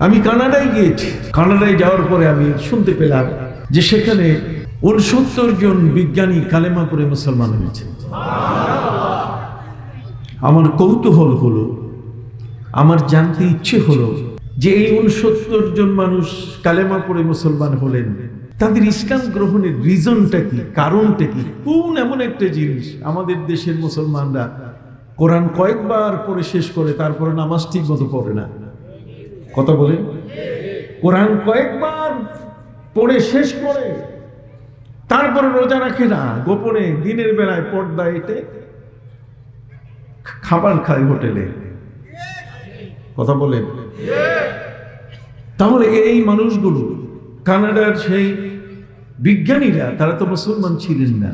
আমি কানাডায় গিয়েছি। কানাডায় যাওয়ার পরে আমি শুনতে পেলাম যে সেখানে উনসত্তর জন বিজ্ঞানী কালেমা করে মুসলমান হয়েছে। আমার কৌতূহল হলো, আমার জানতে ইচ্ছে হলো যে এই উনসত্তর জন মানুষ কালেমা পড়ে মুসলমান হলেন। তাদের ইসলাম গ্রহণের রিজনটা কি, কারণটা কি, কোন এমন একটা জিনিস? আমাদের দেশের মুসলমানরা কোরআন কয়েকবার পরে শেষ করে, তারপরে নামাজ ঠিক মতো পড়ে না। কথা বলেন কোরআন কয়েকবার পড়ে শেষ করে। তারপরে রোজা রাখে না, গোপনে দিনের বেলায় পর্দা এটে খাবার খায় হোটেলে। কথা বলেন। তাহলে এই মানুষগুলো, কানাডার সেই বিজ্ঞানীরা, তারা তো মুসলমান ছিলেন না।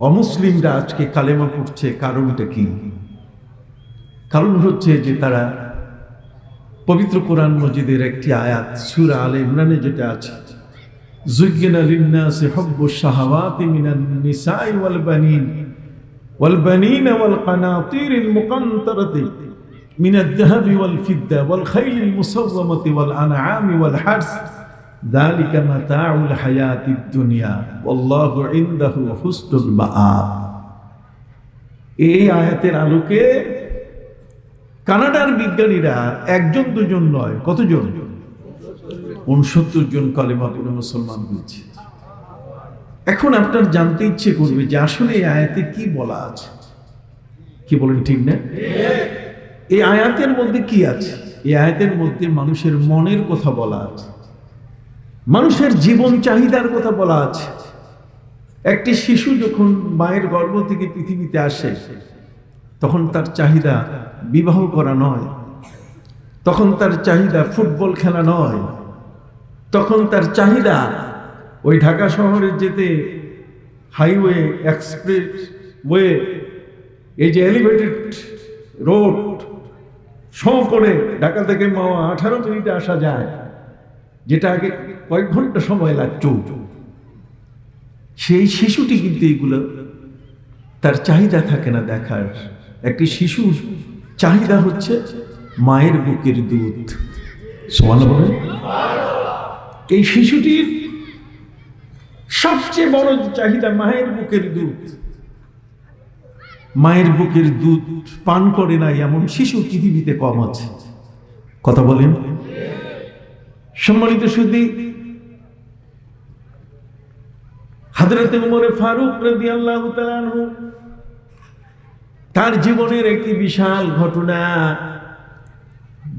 অমুসলিমরা আজকে কালেমা পড়ছে, কারণটা কি? কারণ হচ্ছে যে তারা পবিত্র কোরআন মজিদের একটি আয়াত সুরা আলে ইমরানে যেটা আছে জুজ্ঞিনা লিন্নাসি হব্বু শাহাওয়াতি মিনান নিসাই ওয়াল বানিন ওয়াল বানিন ওয়াল কানাতিরিল মুকান্তারাতি من الذهب والفضة والخيل المسومة والأنعام والحرث ذلك متاع الحياة الدنيا والله عنده حسن المآب এই আয়াতের আলোকে কানাডার বিজ্ঞানীরা একজন, দুজন নয়, কতজন? উনসত্তর জন কালেমা পড়ে মুসলমান হয়েছে। এখন আপনার জানতে ইচ্ছে করবে যে আসলে এই আয়াতে কি বলা আছে? কি বলেন ঠিক না? এই আয়াতের মধ্যে কি আছে? এই আয়াতের মধ্যে মানুষের মনের কথা বলা আছে। মানুষের জীবন চাহিদার কথা বলা আছে। একটি শিশু যখন মায়ের গর্ভ থেকে পৃথিবীতে আসে তখন তার চাহিদা বিবাহ করা নয়। তখন তার চাহিদা ফুটবল খেলা নয়। তখন তার চাহিদা ওই ঢাকা শহরে যেতে হাইওয়ে এক্সপ্রেস ওয়ে এই যে এলিভেটেড রোড শো করে ঢাকা থেকে মাওয়া আঠারো মিনিটে আসা যায়, যেটা আগে কয়েক ঘণ্টা সময় লাগত। সেই শিশুটি কিন্তু এগুলো তার চাহিদা থাকে না দেখার। একটি শিশুর চাহিদা হচ্ছে মায়ের বুকের দুধ। সমান বলেন এই শিশুটির সবচেয়ে বড় চাহিদা মায়ের বুকের দুধ। মায়ের বুকের দুধ পান করে না এমন শিশু পৃথিবীতে কম আছে। কথা বলেন। সম্মানিত সুদী হাজরতে উমরে ফারুক রবি আল্লাহ তার জীবনের একটি বিশাল ঘটনা।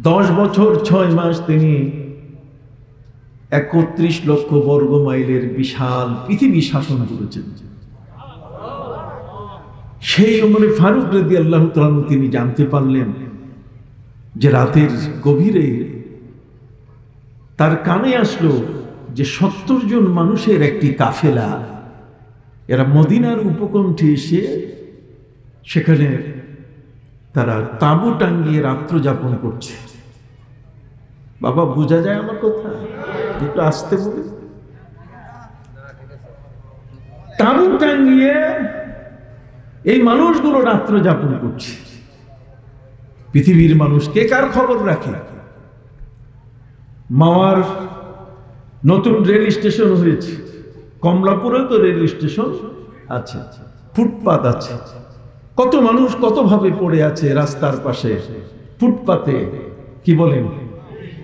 দশ বছর, ছয় মাস তিনি একত্রিশ লক্ষ বর্গ মাইলের বিশাল পৃথিবী শাসন করেছেন। সেই উমরে ফারুক রদি আল্লাহ তিনি জানতে পারলেন যে রাতের গভীরে তার কানে আসলো যে সত্তর জন মানুষের একটি কাফেলা। এরা মদিনার উপকণ্ঠে এসে সেখানে তারা তাঁবু টাঙ্গিয়ে রাত্র যাপন করছে। বাবা, বোঝা যায় আমার কথা? একটু আসতে বলে তাঁবু টাঙ্গিয়ে এই মানুষগুলো রাত্র যাপন করছে। পৃথিবীর মানুষ কে কার খবর রাখে? মাওয়ার নতুন রেল স্টেশন হয়েছে। কমলাপুরেও তো রেল স্টেশন আছে, ফুটপাত আছে। কত মানুষ কতভাবে পড়ে আছে রাস্তার পাশে, ফুটপাতে, কি বলেন?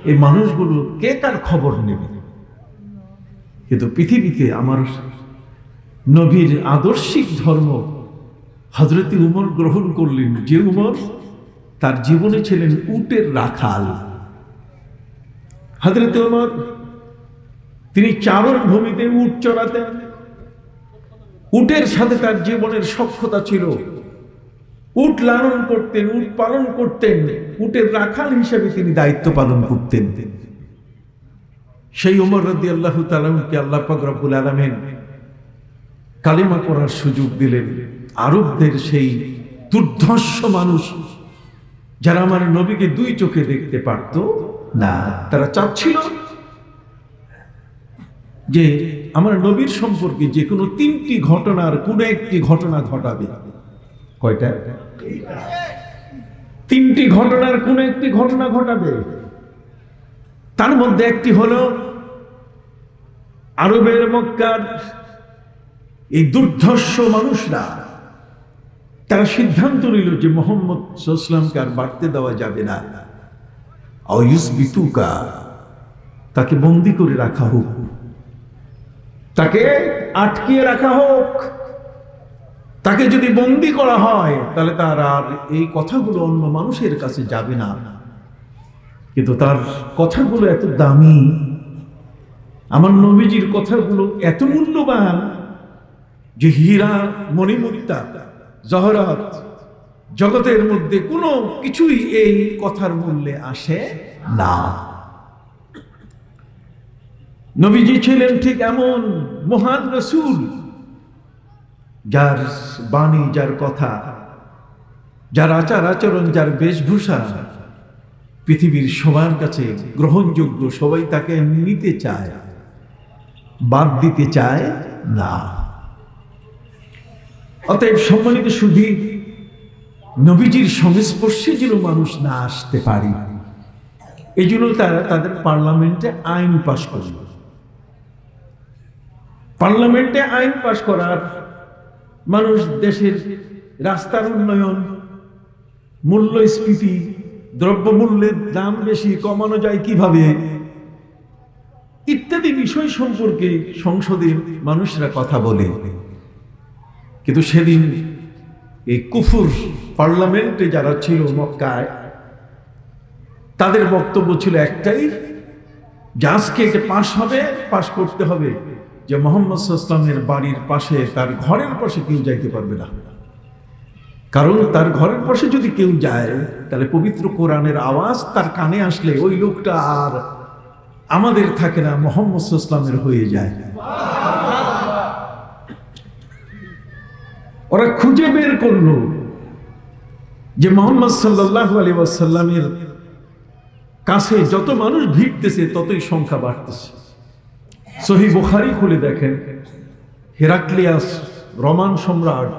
এই মানুষগুলো কে কার খবর নেবে? কিন্তু পৃথিবীতে আমার নবীর আদর্শিক ধর্ম হজরতি উমর গ্রহণ করলেন। যে উমর তার জীবনে ছিলেন উটের রাখাল। হজরত উমর, তিনি চারণ ভূমিতে উট চড়াতেন। উটের সাথে তার জীবনের সক্ষতা ছিল। উট লালন করতেন, উট পালন করতেন, উটের রাখাল হিসেবে তিনি দায়িত্ব পালন করতেন। সেই উমর রদি আল্লাহ তালামকে আল্লাহ পাক রব্বুল আলমেন কালিমা করার সুযোগ দিলেন। আরবদের সেই দুর্ধর্ষ মানুষ যারা আমার নবীকে দুই চোখে দেখতে পারত, না, তারা চাচ্ছিল যে আমার নবীর সম্পর্কে যে কোনো তিনটি ঘটনার কোনো একটি ঘটনা ঘটাবে। কয়টা? তিনটি ঘটনার কোন একটি ঘটনা ঘটাবে? তার মধ্যে একটি হলো আরবের মক্কার এই দুর্ধর্ষ মানুষরা, তারা সিদ্ধান্ত নিল যে মোহাম্মদ সাল্লামকে আর বাড়তে দেওয়া যাবে না। অয়ুস বিতুকা তাকে বন্দি করে রাখা হোক। তাকে আটকিয়ে রাখা হোক। তাকে যদি বন্দি করা হয়, তাহলে তার আর এই কথাগুলো অন্য মানুষের কাছে যাবে না। কিন্তু তার কথাগুলো এত দামি। আমার নবীজির কথাগুলো এত মূল্যবান যে হীরা, মণিমুক্তা, জহরত, জগতের মধ্যে কোনো কিছুই এই কথার মূল্যে আসে না। নবীজি ছিলেন ঠিক এমন মহান রসুল। যার বাণী, যার কথা, যার আচার আচরণ, যার বেশভূষা, পৃথিবীর সবার কাছে গ্রহণযোগ্য সবাই তাকে নিতে চায়, বাদ দিতে চায় না। অতএব সম্মানিত সুধী, নবীজির সংস্পর্শে যেন মানুষ না আসতে পারে এই জন্য তারা তাদের পার্লামেন্টে আইন পাশ করল। পার্লামেন্টে আইন পাশ করার মানুষ দেশের রাস্তার উন্নয়ন, মূল্যস্ফীতি, দ্রব্যমূল্যের দাম বেশি, কমানো যায় কীভাবে? ইত্যাদি বিষয় সম্পর্কে সংসদে মানুষরা কথা বলে। কিন্তু সেদিন এই কুফুর পার্লামেন্টে যারা ছিল মক্কায়, তাদের বক্তব্য ছিল একটাই, যে আজকে পাশ হবে, পাশ করতে হবে। যে মোহাম্মদ সাল্লামের বাড়ির পাশে তার ঘরের পাশে কেউ যাইতে পারবে না। কারণ তার ঘরের পাশে যদি কেউ যায়, তাহলে পবিত্র কোরআনের আওয়াজ তার কানে আসলে ওই লোকটা আর আমাদের থাকে না, মোহাম্মদ সাল্লামের হয়ে যায়। ওরা খুঁজে বের করল যে মোহাম্মদ সাল্লাহ আলী ওয়াসাল্লামের কাছে যত মানুষ ভিড়তেছে ততই সংখ্যা বাড়তেছে। সহি বুখারি খুলে দেখেন, হেরাক্লিয়াস রমান সম্রাট,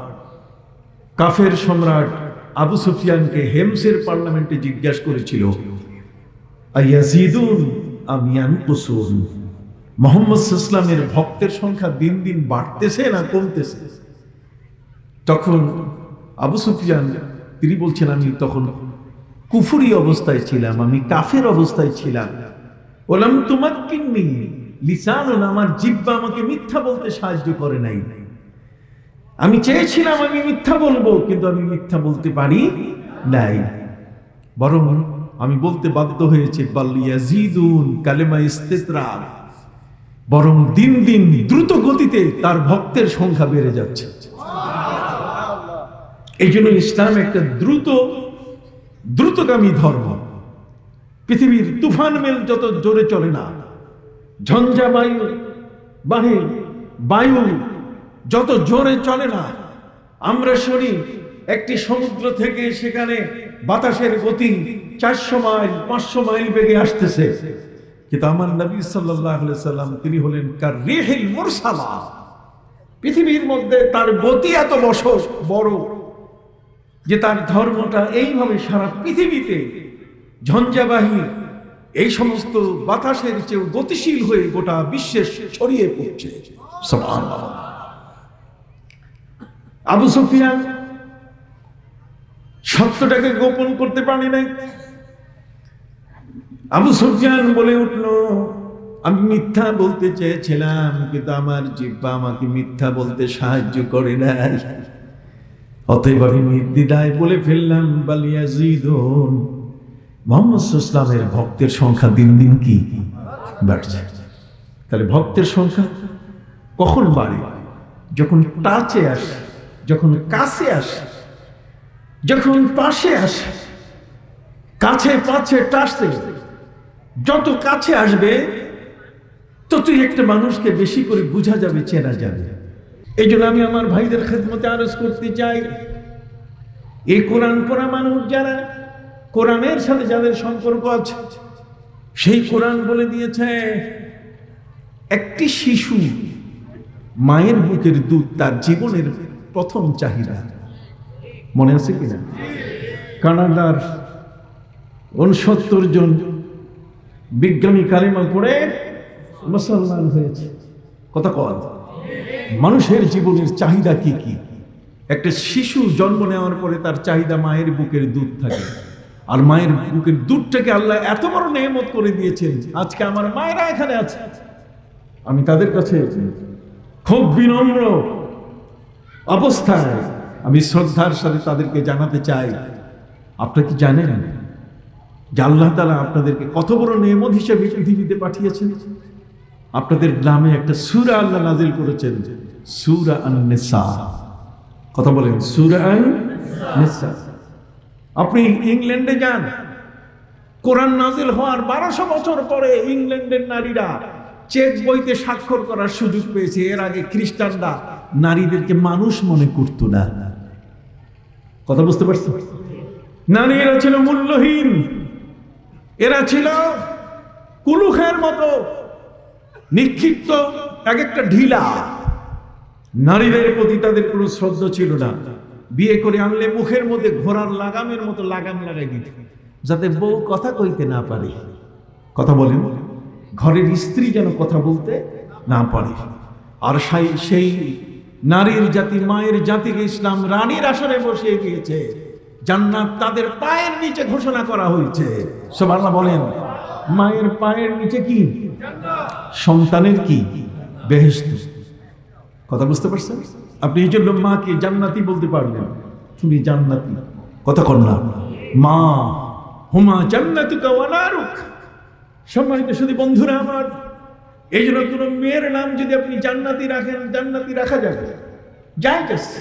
কাফের সম্রাট আবু সুফিয়ানকে হেমসের পার্লামেন্টে জিজ্ঞাসা করেছিল মোহাম্মদ ভক্তের সংখ্যা দিন দিন বাড়তেছে না কমতেছে? তখন আবু সুফিয়ান, তিনি বলছেন, আমি তখন কুফুরি অবস্থায় ছিলাম, আমি কাফের অবস্থায় ছিলাম। বললাম তোমার কিন্নি লিসান আমার জিব্বা আমাকে মিথ্যা বলতে সাহায্য করে নাই। আমি চেয়েছিলাম আমি মিথ্যা বলব, কিন্তু আমি মিথ্যা বলতে পারি নাই। বরং আমি বলতে বাধ্য হয়েছে বাল্লিয়াজিদুন কালেমা ইস্তেতরা। বরং দিন দিন দ্রুত গতিতে তার ভক্তের সংখ্যা বেড়ে যাচ্ছে। এই জন্য ইসলাম একটা দ্রুত, দ্রুতগামী ধর্ম। পৃথিবীর তুফান মেল যত জোরে চলে না ঝঞ্ঝা বায়ু বাহে বায়ু, যত জোরে চলে না, আমরা শুনি একটি সমুদ্র থেকে সেখানে বাতাসের গতি চারশো মাইল, পাঁচশো মাইল বেগে আসতেছে। কিন্তু আমার নবী সাল্লাহ সাল্লাম, তিনি হলেন কার পৃথিবীর মধ্যে তার গতি এত বছর বড় যে তার ধর্মটা এইভাবে সারা পৃথিবীতে ঝঞ্ঝাবাহী এই সমস্ত বাতাসের চেয়েও গতিশীল হয়ে গোটা বিশ্বের ছড়িয়ে পড়ছে। আবু সুফিয়ান, সত্যটাকে গোপন করতে পারি নাই। আবু সুফিয়ান বলে উঠল, আমি মিথ্যা বলতে চেয়েছিলাম, কিন্তু আমার জিব্বা আমাকে মিথ্যা বলতে সাহায্য করে নাই। অতএব আমি নির্দিদায় বলে ফেললাম বালিয়াজিদুন মোহাম্মদ ইসলামের ভক্তের সংখ্যা দিন দিন কি? বাড়ছে। তাহলে ভক্তের সংখ্যা কখন বাড়ে? যখন টাচে আসে, যখন কাছে আসে, যখন পাশে আসে, কাছে পাচ্ছে টাচে যত কাছে আসবে, ততই একটা মানুষকে বেশি করে বোঝা যাবে, চেনা যাবে। এই জন্য আমি আমার ভাইদের খেদমতে আরজ করতে চাই। এই কোরআন পড়া মানুষ যারা কোরআনের সাথে যাদের সম্পর্ক আছে, সেই কোরআন বলে দিয়েছে, একটি শিশু মায়ের বুকের দুধ তার জীবনের প্রথম চাহিদা। মনে আছে কিনা কানাডার উনসত্তর জন বিজ্ঞানী কালিমা পড়ে মুসলমান হয়েছে। কথা কল মানুষের জীবনের চাহিদা কি কি? একটা শিশু জন্ম নেওয়ার পরে তার চাহিদা মায়ের বুকের দুধ থাকে। আর মায়ের বুকের দুধটাকে আল্লাহ এত বড় নেহমত করে দিয়েছেন, আজকে আমার মায়েরা এখানে আছে। আমি তাদের কাছে খুব বিনম্র অবস্থায় আমি শ্রদ্ধার সাথে তাদেরকে জানাতে চাই। আপনারা কি জানেন যে আল্লাহ তালা আপনাদেরকে কত বড় নেমত হিসেবে পৃথিবীতে পাঠিয়েছেন? আপনাদের গ্রামে একটা সুরা আল্লাহ নাজিল করেছেন, সুরা আন-নিসা। কথা বলেন, সুরা আন-নিসা। আপনি ইংল্যান্ডে যান। কোরআন নাজিল হওয়ার বারোশো বছর পরে ইংল্যান্ডের নারীরা চেক বইতে স্বাক্ষর করার সুযোগ পেয়েছে। এর আগে খ্রিস্টানরা নারীদেরকে মানুষ মনে করত না। কথা বুঝতে পারছ নারীরা ছিল মূল্যহীন। এরা ছিল কুলুখের মতো, নিক্ষিপ্ত, এক একটা ঢিলা। নারীদের প্রতি তাদের কোনো শ্রদ্ধা ছিল না। বিয়ে করে আনলে মুখের মধ্যে ঘোড়ার লাগামের মতো লাগাম লাগাই দিত যাতে বউ কথা কইতে না পারে। কথা বলেন। ঘরের স্ত্রী যেন কথা বলতে না পারে। আর সেই সেই নারীর জাতি, মায়ের জাতিকে ইসলাম রানীর আসরে বসিয়ে দিয়েছে। জান্নাত তাদের পায়ের নিচে ঘোষণা করা হয়েছে। সব আল্লাহ বলেন, মায়ের পায়ের নিচে কি? সন্তানের কি? বেহেস্ত কথা বুঝতে পারছেন? আপনি এই জন্য মাকে জান্নাতি বলতে পারবেন। তুমি জান্নাতি। কথা কর না। মা হুমা জান্নাতুকা ওয়া নারুক। সম্মানিত শুধু বন্ধুরা আমার এই জন্য কোনো মেয়ের নাম যদি আপনি জান্নাতি রাখেন জান্নাতি রাখা যাবে। যাই গেছে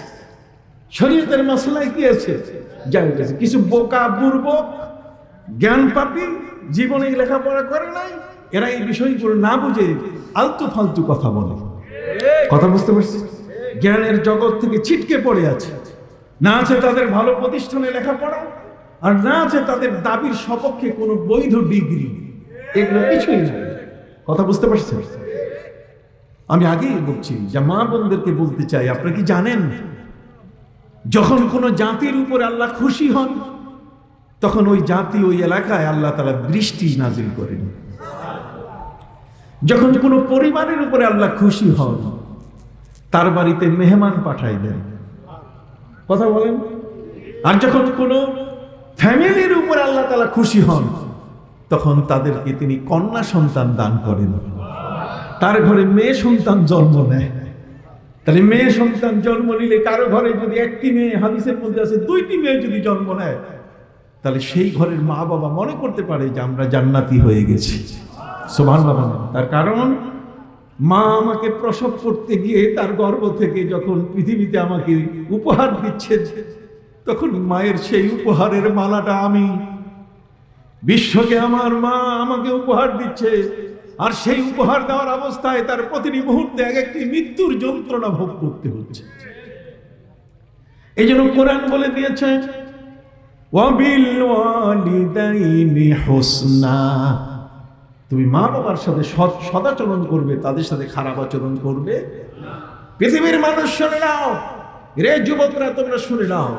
শরীয়তের মশলায় কি আছে? যাই গেছে কিছু বোকা বুর্বক জ্ঞান পাপি জীবনে লেখাপড়া করে নাই এরা এই বিষয়গুলো না বুঝে আলতু ফালতু কথা বলে। কথা বুঝতে পারছি জ্ঞানের জগৎ থেকে ছিটকে পড়ে আছে। না আছে তাদের ভালো প্রতিষ্ঠানে লেখাপড়া, আর না আছে তাদের দাবির সপক্ষে কোনো বৈধ ডিগ্রি। এগুলো কিছুই না। কথা বুঝতে পারছেন? আমি আগেই বলছি, যে মা বোনদেরকে বলতে চাই, আপনারা কি জানেন? যখন কোনো জাতির উপর আল্লাহ খুশি হন, তখন ওই জাতি, ওই এলাকায় আল্লাহ তালা বৃষ্টি নাজিল করেন। যখন কোনো পরিবারের উপরে আল্লাহ খুশি হন তার বাড়িতে মেহমান পাঠাই দেন কথা বলেন? আর যখন কোনো ফ্যামিলির উপর আল্লাহ তালা খুশি হন, তখন তাদেরকে তিনি কন্যা সন্তান দান করেন। তার ঘরে মেয়ে সন্তান জন্ম নেয়। তাহলে মেয়ে সন্তান জন্ম নিলে কারও ঘরে যদি একটি মেয়ে, হাদিসের মধ্যে আছে, দুইটি মেয়ে যদি জন্ম নেয়, তাহলে সেই ঘরের মা বাবা মনে করতে পারে যে আমরা জান্নাতি হয়ে গেছি। সোমান বাবা তার কারণ? মা আমাকে প্রসব করতে গিয়ে তার গর্ভ থেকে যখন পৃথিবীতে আমাকে উপহার দিচ্ছে তখন মায়ের সেই উপহারের মালাটা আমি বিশ্বকে আমার মা আমাকে উপহার দিচ্ছে। আর সেই উপহার দেওয়ার অবস্থায় তার প্রতিটি মুহূর্তে এক একটি মৃত্যুর যন্ত্রণা ভোগ করতে হচ্ছে। এই জন্য কোরআন বলে দিয়েছে, ওয়াবিল ওয়ালিদাইনি হুসনা। তুমি মা বাবার সাথে সদাচরণ করবে, তাদের সাথে খারাপ আচরণ করবে। পৃথিবীর মানুষ শুনে নাও। রে যুবকরা, তোমরা শুনে নাও।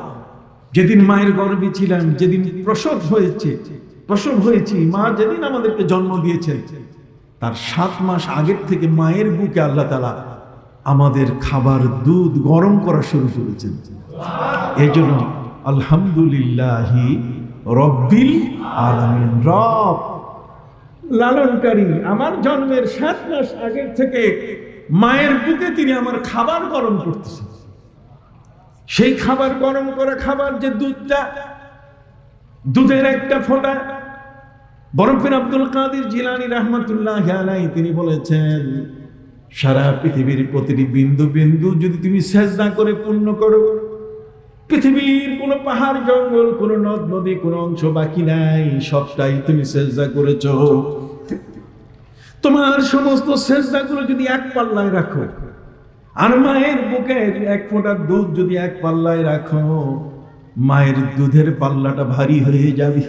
যেদিন মায়ের গর্ভে ছিলাম, যেদিন প্রসব হয়েছে, প্রসব হয়েছি, মা যেদিন আমাদেরকে জন্ম দিয়েছেন, তার সাত মাস আগের থেকে মায়ের বুকে আল্লাহ তালা আমাদের খাবার দুধ গরম করা শুরু করেছেন। এই জন্য আলহামদুলিল্লাহি রব্বিল আলমিন, রব লালনকারী। আমার জন্মের সাত মাস আগের থেকে মায়ের বুকে তিনি আমার খাবার গরম করতেছেন। সেই খাবার গরম করা খাবার যে দুধটা, দুধের একটা ফোঁটা, বরফের আব্দুল কাদের জিলানি রহমতুল্লাহ আলাই তিনি বলেছেন, সারা পৃথিবীর প্রতিটি বিন্দু বিন্দু যদি তুমি সেজদা করে পূর্ণ করো পৃথিবীর কোনো পাহাড়, জঙ্গল, কোনো নদ, নদী, কোনো অংশ বাকি নাই, সবটাই তুমি সেজদা করেছ। তোমার সমস্ত সেজদাগুলো যদি এক পাল্লায় রাখো, আর মায়ের বুকের এক ফোঁটা দুধ যদি এক পাল্লায় রাখো, মায়ের দুধের পাল্লাটা ভারী হয়ে যাবে।